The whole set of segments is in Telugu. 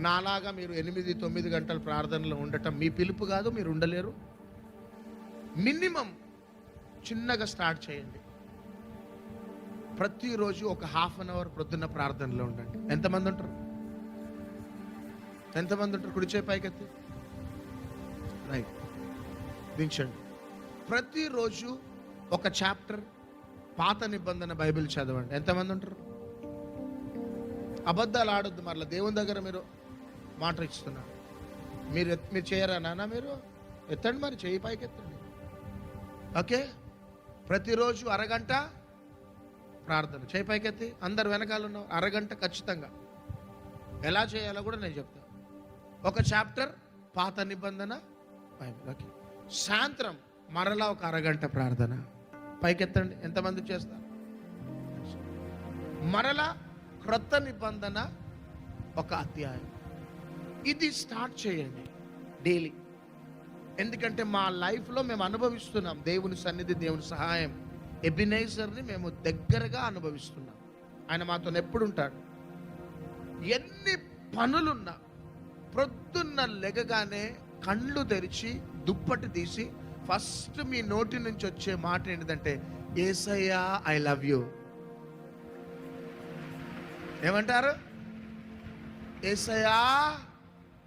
నాలాగా మీరు ఎనిమిది తొమ్మిది గంటల ప్రార్థనలో ఉండటం మీ పిలుపు కాదు మీరు ఉండలేరు. మినిమం చిన్నగా స్టార్ట్ చేయండి. ప్రతిరోజు ఒక హాఫ్ అన్ అవర్ ప్రొద్దున్న ప్రార్థనలో ఉండండి. ఎంతమంది ఉంటారు? ఎంతమంది ఉంటారు? కుడిచే పైకెత్తి రైట్. దించండి. ప్రతిరోజు ఒక చాప్టర్ పాత నిబంధన బైబిల్ చదవండి. ఎంతమంది ఉంటారు? అబద్ధాలు ఆడొద్దు మరలా. దేవుని దగ్గర మీరు మాట ఇస్తున్నాను మీరు మీరు చేయరా నాన్న మీరు? ఎత్తండి మరి చేయి పైకి ఎత్తండి. ఓకే? ప్రతిరోజు అరగంట ప్రార్థన. చేయి పైకెత్తి అందరు వెనకాల ఉన్న అరగంట ఖచ్చితంగా. ఎలా చేయాలో కూడా నేను చెప్తాను ఒక చాప్టర్ పాత నిబంధన బైబిల్. ఓకే? సాయంత్రం మరలా ఒక అరగంట ప్రార్థన. పైకెత్తండి ఎంతమంది చేస్తారు? మరలా క్రొత్త నిబంధన ఒక అధ్యాయం. ఇది స్టార్ట్ చేయండి డైలీ. ఎందుకంటే మా లైఫ్లో మేము అనుభవిస్తున్నాం దేవుని సన్నిధి దేవుని సహాయం. ఎబినైజర్ని మేము దగ్గరగా అనుభవిస్తున్నాం. ఆయన మాతో ఎప్పుడు ఉంటాడు ఎన్ని పనులున్నా ప్రొద్దున్న లెగగానే కళ్ళు తెరిచి దుప్పటి తీసి ఫస్ట్ మీ నోటి నుంచి వచ్చే మాట ఏంటిదంటే ఏసయ్యా ఐ లవ్ యూ. ఏమంటారు? ఏసయ్యా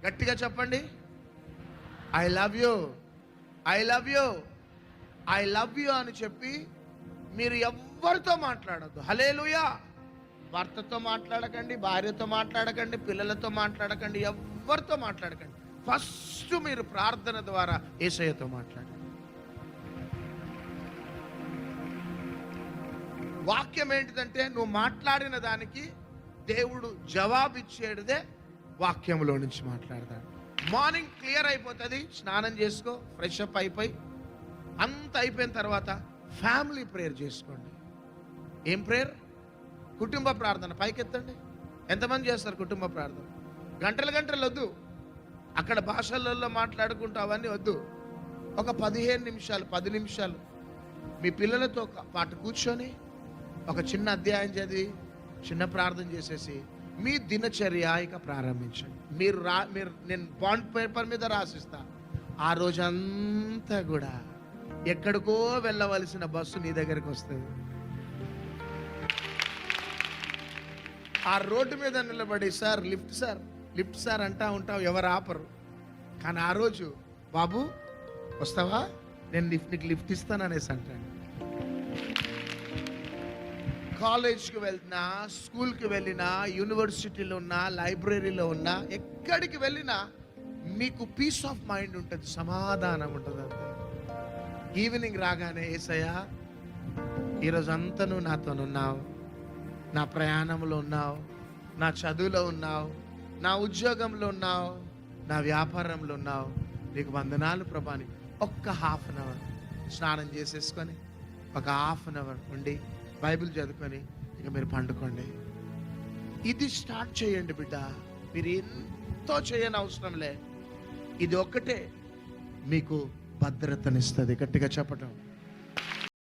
గట్టిగా చెప్పండి. I love you I love you I love you అని చెప్పి మీరు ఎవ్వరితో మాట్లాడద్దు. హలేలుయా భర్తతో మాట్లాడకండి భార్యతో మాట్లాడకండి పిల్లలతో మాట్లాడకండి ఎవ్వరితో మాట్లాడకండి. ఫస్ట్ మీరు ప్రార్థన ద్వారా ఏసయ్యతో మాట్లాడండి. వాక్యం ఏంటిదంటే నువ్వు మాట్లాడిన దానికి దేవుడు జవాబిచ్చేటిదే వాక్యంలో నుంచి మాట్లాడతాడు. మార్నింగ్ క్లియర్ అయిపోతుంది. స్నానం చేసుకో ఫ్రెష్ అప్ అయిపోయి అంత అయిపోయిన తర్వాత ఫ్యామిలీ ప్రేయర్ చేసుకోండి. ఏం ప్రేయర్ కుటుంబ ప్రార్థన. పైకెత్తండి. ఎంతమంది చేస్తారు కుటుంబ ప్రార్థన? గంటలు గంటలు వద్దు. అక్కడ భాషలలో మాట్లాడుకుంటూ అవన్నీ వద్దు. ఒక పదిహేను నిమిషాలు పది నిమిషాలు. మీ పిల్లలతో పాటు కూర్చొని ఒక చిన్న అధ్యాయం చదివి చిన్న ప్రార్థన చేసేసి మీ దినచర్య ఇక ప్రారంభించండి. మీరు రా మీరు నేను బాండ్ పేపర్ మీద రాసిస్తా. ఆ రోజంతా కూడా ఎక్కడికో వెళ్ళవలసిన బస్సు నీ దగ్గరికి వస్తుంది. ఆ రోడ్డు మీద నిలబడి sir lift sir lift sir అంటా ఉంటావు ఎవరు ఆపరు. కానీ ఆ రోజు బాబు వస్తావా? నేను లిఫ్ట్ నీకు లిఫ్ట్ ఇస్తాను అనేసి అంటాను కాలేజ్కి వెళ్ళినా స్కూల్కి వెళ్ళినా యూనివర్సిటీలో ఉన్నా లైబ్రరీలో ఉన్నా ఎక్కడికి వెళ్ళినా మీకు పీస్ ఆఫ్ మైండ్ ఉంటుంది సమాధానం ఉంటుంది అంతే. ఈవినింగ్ రాగానే ఏసయ్యా ఈరోజు అంతా నువ్వు నాతోనున్నావు నా ప్రయాణంలో ఉన్నావు నా చదువులో ఉన్నావు నా ఉద్యోగంలో ఉన్నావు నా వ్యాపారంలో ఉన్నావు. నీకు వందనాలు ప్రభాని ఒక్క హాఫ్ అన్ అవర్ స్నానం చేసేసుకొని ఒక హాఫ్ అన్ అవర్ ఉండి బైబిల్ చదువుకొని ఇక మీరు పండుకోండి. ఇది స్టార్ట్ చేయండి బిడ్డ. మీరు ఎంతో చేయని అవసరం లే. ఇది ఒక్కటే మీకు భద్రతనిస్తుంది. గట్టిగా చెప్పటం.